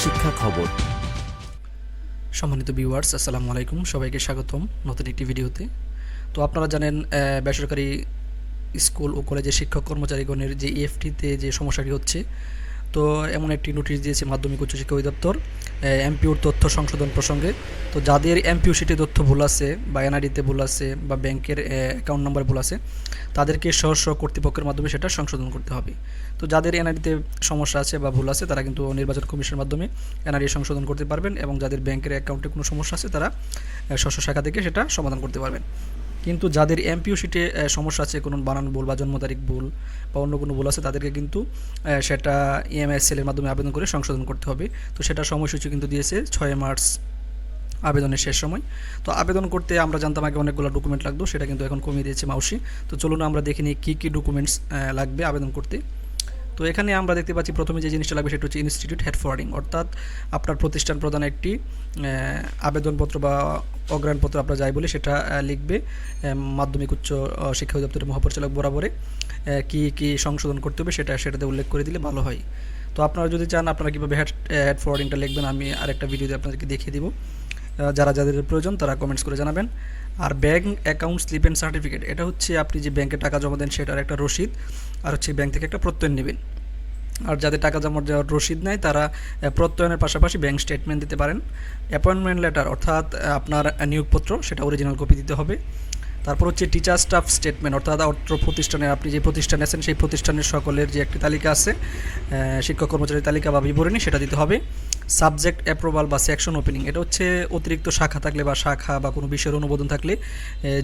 শিক্ষা খবর। সম্মানিত ভিউয়ার্স আসসালামু আলাইকুম। সবাইকে স্বাগতম নতুন একটি ভিডিওতে। তো আপনারা জানেন বেসরকারি স্কুল ও কলেজের শিক্ষক কর্মচারীগণের যে ইএফটিতে যে সমস্যাটি হচ্ছে তো এমন একটি নোটিশ দিয়েছে মাধ্যমিক উচ্চশিক্ষা অধিদপ্তর এমপিওর তথ্য সংশোধন প্রসঙ্গে। তো যাদের এমপিও সিটে তথ্য ভুল আছে বা এনআইডিতে ভুল আছে বা ব্যাংকের অ্যাকাউন্ট নাম্বার ভুল আছে, তাদেরকে স্ব কর্তৃপক্ষের মাধ্যমে সেটা সংশোধন করতে হবে। তো যাদের এনআইডিতে সমস্যা আছে বা ভুল আছে, তারা কিন্তু নির্বাচন কমিশনের মাধ্যমে এনআইডি সংশোধন করতে পারবেন এবং যাদের ব্যাংকের অ্যাকাউন্টে কোনো সমস্যা আছে, তারা স্ব শাখা থেকে সেটা সমাধান করতে পারবেন। কিন্তু যাদের এমপিও শিটে সমস্যা আছে, কোনো বানান ভুল বা জন্ম তারিখ ভুল বা অন্য কোনো ভুল আছে, তাদেরকে কিন্তু সেটা ইএমআইএস সেলের মাধ্যমে আবেদন করে সংশোধন করতে হবে। তো সেটা সময়সূচি কিন্তু দিয়েছে ছয় মার্চ আবেদনের শেষ সময়। তো আবেদন করতে আমরা জানতাম আগে অনেকগুলো ডকুমেন্ট লাগতো, সেটা কিন্তু এখন কমিয়ে দিয়েছে মাউসি। তো চলুন আমরা দেখে নিই কী কী ডকুমেন্টস লাগবে আবেদন করতে। তো এখানে আমরা দেখতে পাচ্ছি প্রথমে যে জিনিসটা লাগবে সেটা হচ্ছে ইনস্টিটিউট হেড ফরওয়ার্ডিং অর্থাৎ আপনার প্রতিষ্ঠান প্রদান একটি আবেদনপত্র বা অগ্রাণপত্র আপনারা যাই বলে সেটা লিখবে মাধ্যমিক উচ্চ শিক্ষা অধিদপ্তরের মহাপরিচালক বরাবরে কি কি সংশোধন করতে হবে সেটা, সেটাতে উল্লেখ করে দিলে ভালো হয়। তো আপনারা যদি চান আপনারা কীভাবে হেড হেড ফরওয়ার্ডিংটা লিখবেন আমি আরেকটা ভিডিওতে আপনাদেরকে দেখিয়ে দিব। যারা, যাদের প্রয়োজন তারা কমেন্টস করে জানাবেন। আর bank account slip and certificate এটা হচ্ছে আপনি যে ব্যাংকে টাকা জমা দেন সেটার একটা রসিদ, আর হচ্ছে ব্যাংক থেকে একটা প্রত্যয়ন নেবেন। আর যাদের টাকা জমা দেওয়ার রসিদ নেয় তারা প্রত্যয়নের পাশাপাশি ব্যাংক স্টেটমেন্ট দিতে পারেন। অ্যাপয়েন্টমেন্ট লেটার অর্থাৎ আপনার নিয়োগপত্র, সেটা অরিজিনাল কপি দিতে হবে। তারপর হচ্ছে টিচার স্টাফ স্টেটমেন্ট অর্থাৎ অর্থ প্রতিষ্ঠানে আপনি যে প্রতিষ্ঠানে আছেন, সেই প্রতিষ্ঠানের সকলের যে একটি তালিকা আছে শিক্ষক কর্মচারীর তালিকা বা বিবরণী, সেটা দিতে হবে। সাবজেক্ট অ্যাপ্রুভাল বা সেকশন ওপেনিং, এটা হচ্ছে অতিরিক্ত শাখা থাকলে বা শাখা বা কোনো বিষয়ের অনুমোদন থাকলে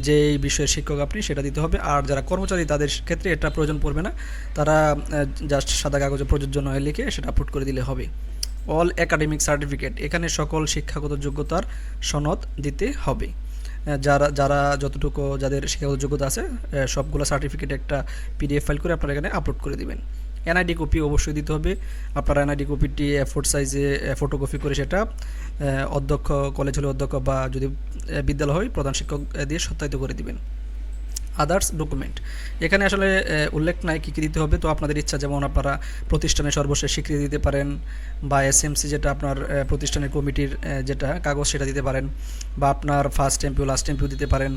যেই বিষয়ের শিক্ষক আপনি সেটা দিতে হবে। আর যারা কর্মচারী, তাদের ক্ষেত্রে এটা প্রয়োজন পড়বে না। তারা জাস্ট সাদা কাগজে প্রযোজ্য নয় লিখে সেটা আপলোড করে দিলে হবে। অল একাডেমিক সার্টিফিকেট এখানে সকল শিক্ষাগত যোগ্যতার সনদ দিতে হবে। যারা যারা যতটুকু যাদের শিক্ষাগত যোগ্যতা আছে সবগুলো সার্টিফিকেট একটা পিডিএফ ফাইল করে আপনারা এখানে আপলোড করে দিবেন। এনআইডি কপি অবশ্যই দিতে হবে। আপনারা এনআইডি কপিটি ফোর সাইজে ফটোকপি করে সেটা অধ্যক্ষ কলেজ হলে অধ্যক্ষ বা যদি বিদ্যালয় হয়, প্রধান শিক্ষক দিয়ে সত্যায়িত করে দিবেন। আদার্স ডকুমেন্ট এখানে আসলে উল্লেখ নাই কী কী দিতে হবে, তো আপনাদের ইচ্ছা যেমন আপনারা প্রতিষ্ঠানের সর্বশেষ স্বীকৃতি দিতে পারেন বা এসএমসি যেটা আপনার প্রতিষ্ঠানের কমিটির যেটা কাগজ সেটা দিতে পারেন বা আপনার ফার্স্ট এমপিও লাস্ট এমপিও দিতে পারেন।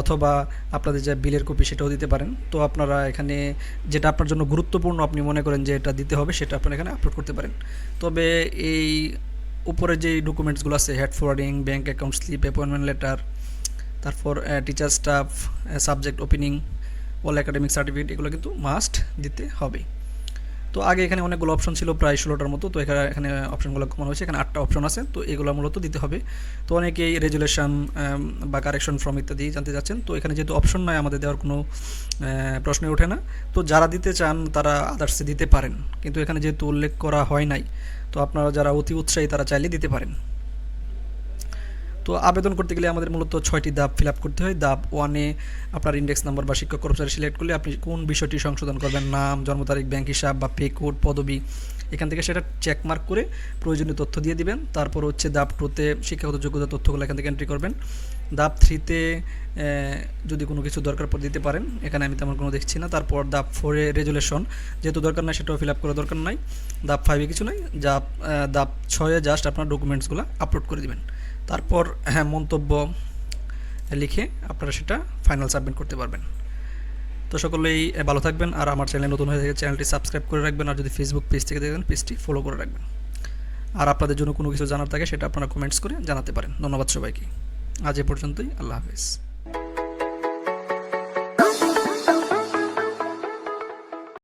অথবা আপনাদের যে বিলের কপি সেটাও দিতে পারেন। তো আপনারা এখানে যেটা আপনার জন্য গুরুত্বপূর্ণ আপনি মনে করেন যে এটা দিতে হবে, সেটা আপনারা এখানে আপলোড করতে পারেন। তবে এই উপরে যে ডকুমেন্টসগুলো আছে head forwarding bank account slip appointment letter তারপর teacher staff subject opening all academic certificate এগুলো কিন্তু মাস্ট দিতে হবে। তো আগে এখানে অনেকগুলো অপশন ছিল, প্রায় ষোলোটার মতো। তো এখানে এখানে অপশনগুলো কমানো হয়েছে। এখানে আটটা অপশন আছে। তো এগুলো মূলত দিতে হবে। তো অনেকেই রেজুলেশন বা কারেকশন ফর্ম ইত্যাদি জানতে চাচ্ছেন। তো এখানে যেহেতু অপশন নয় আমাদের দেওয়ার কোনো প্রশ্নে ওঠে না। তো যারা দিতে চান, তারা আদার্সে দিতে পারেন। কিন্তু এখানে যেহেতু উল্লেখ করা হয় নাই, তো আপনারা যারা অতি উৎসাহী, তারা চাইলে দিতে পারেন। তো আবেদন করতে গেলে আমাদের মূলত ছয়টি ধাপ ফিল করতে হয়। ধাপ ওয়ানে আপনার ইন্ডেক্স নাম্বার বা শিক্ষক কর্মচারী সিলেক্ট করলে আপনি কোন বিষয়টি সংশোধন করবেন? নাম জন্ম তারিখ ব্যাংক হিসাব বা পে কোড পদবি এখান থেকে সেটা চেক মার্ক করে প্রয়োজনীয় তথ্য দিয়ে দিবেন। তারপর হচ্ছে ধাপ টুতে শিক্ষাগত যোগ্যতা তথ্যগুলো এখান থেকে এন্ট্রি করবেন। ধাপ থ্রিতে যদি কোনো কিছু দরকার পড়ে দিতে পারেন এখানে আমি তেমন কোনো দেখছি না। তারপর ধাপ ফোরে রেজুলেশন যেহেতু দরকার নাই সেটাও ফিল আপ করা দরকার নাই। ধাপ ফাইভে কিছু নাই। আহ, ধাপ ছয়ে জাস্ট আপনার ডকুমেন্টসগুলো আপলোড করে দিবেন। তারপর হ্যাঁ মন্তব্য লিখে আপনারা সেটা ফাইনাল সাবমিট করতে পারবেন। তো সকলেই ভালো থাকবেন আর আমার চ্যানেল নতুন হয়ে থাকে চ্যানেলটি সাবস্ক্রাইব করে রাখবেন আর যদি ফেসবুক পেজ থেকে দেখবেন পেজটি ফলো করে রাখবেন। আর আপনাদের জন্য কোনো কিছু জানার থাকে সেটা আপনারা কমেন্টস করে জানাতে পারেন। ধন্যবাদ সবাইকে। আজ এ পর্যন্তই। আল্লাহ হাফেজ।